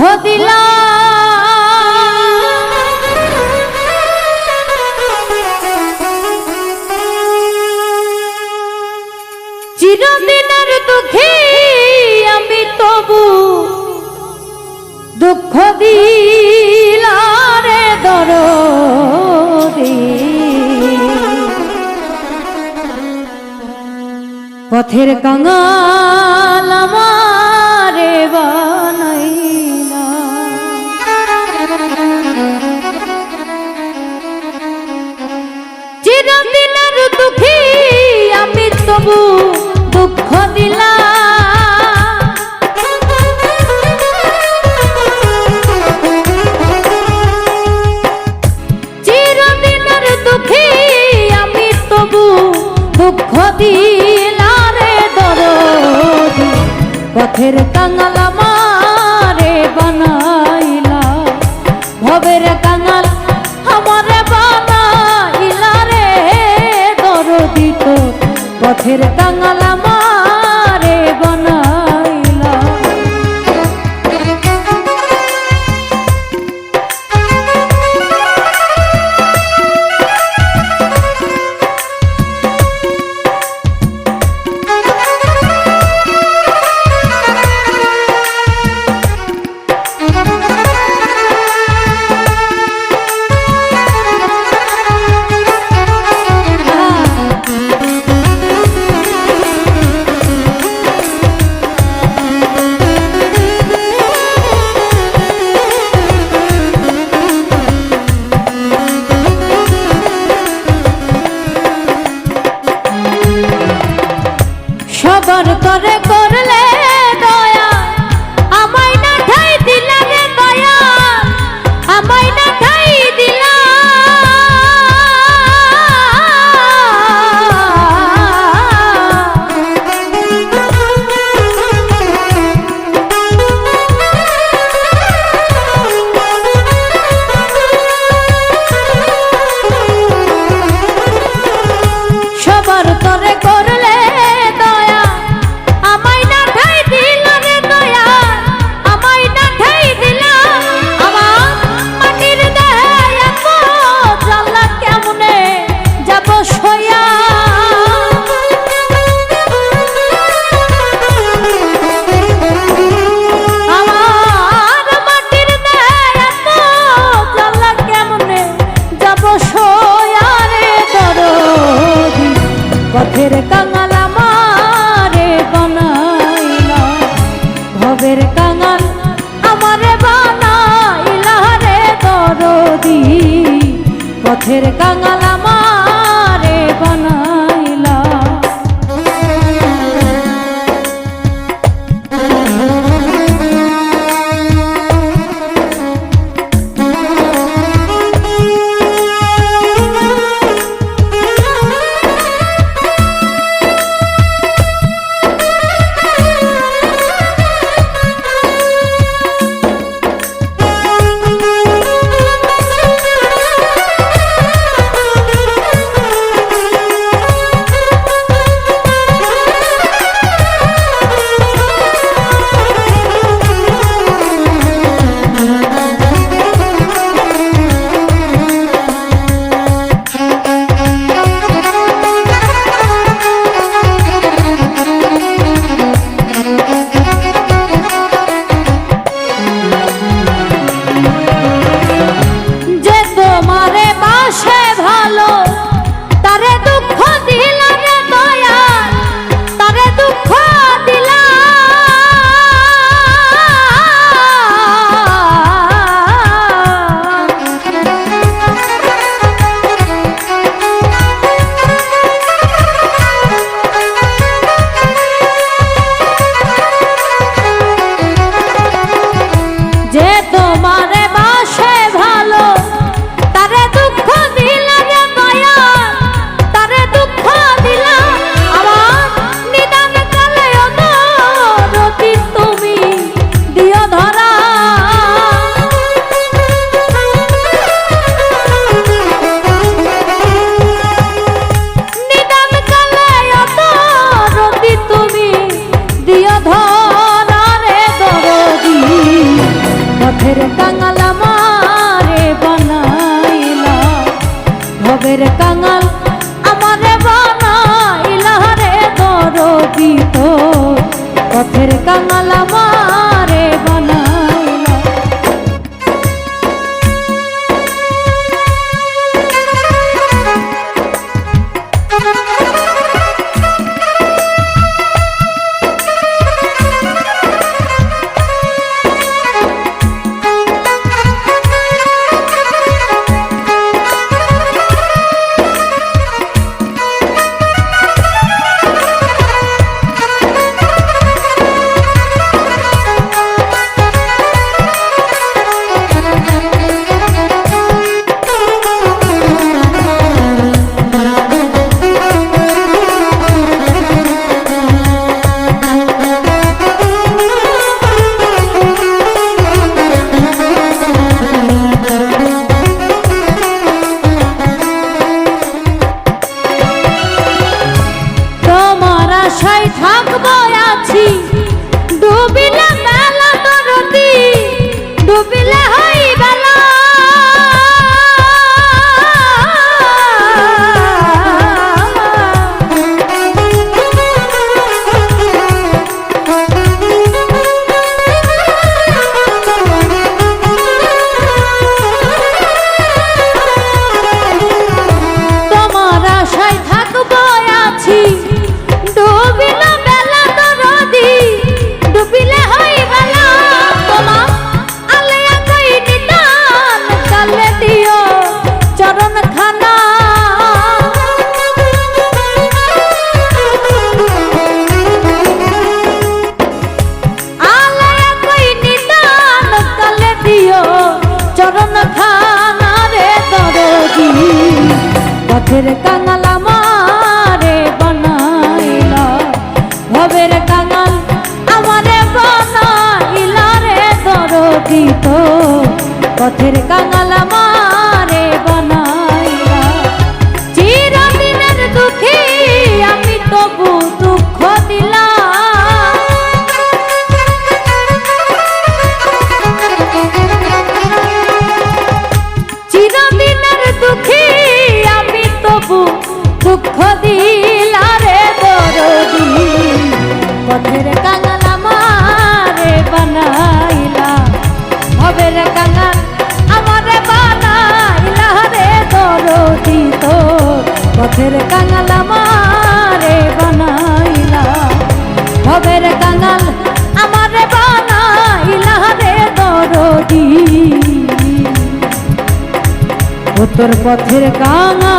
দুঃখ দিলা চিরদিনের দুঃখী আমি তবু দুঃখ দিলারে দর পথের কাঙাল আমারে বা ভবের কাঙাল আমারে বানাইলা ভবের কাঙাল আমারে বানাইলা রে দরদিত পথের কাঙাল পথের কাঙালাম কাঙাল আমারে বানাইলা রে দরদি তো পথের কাঙাল আমারে বানা আশায় থাকব আছি। ভবের কাঙাল আমারে বানাইলা ভবের কাঙাল আমারে বানাইলা রে দরদি তো পথের কাঙাল আমার তোর পথের কাঙা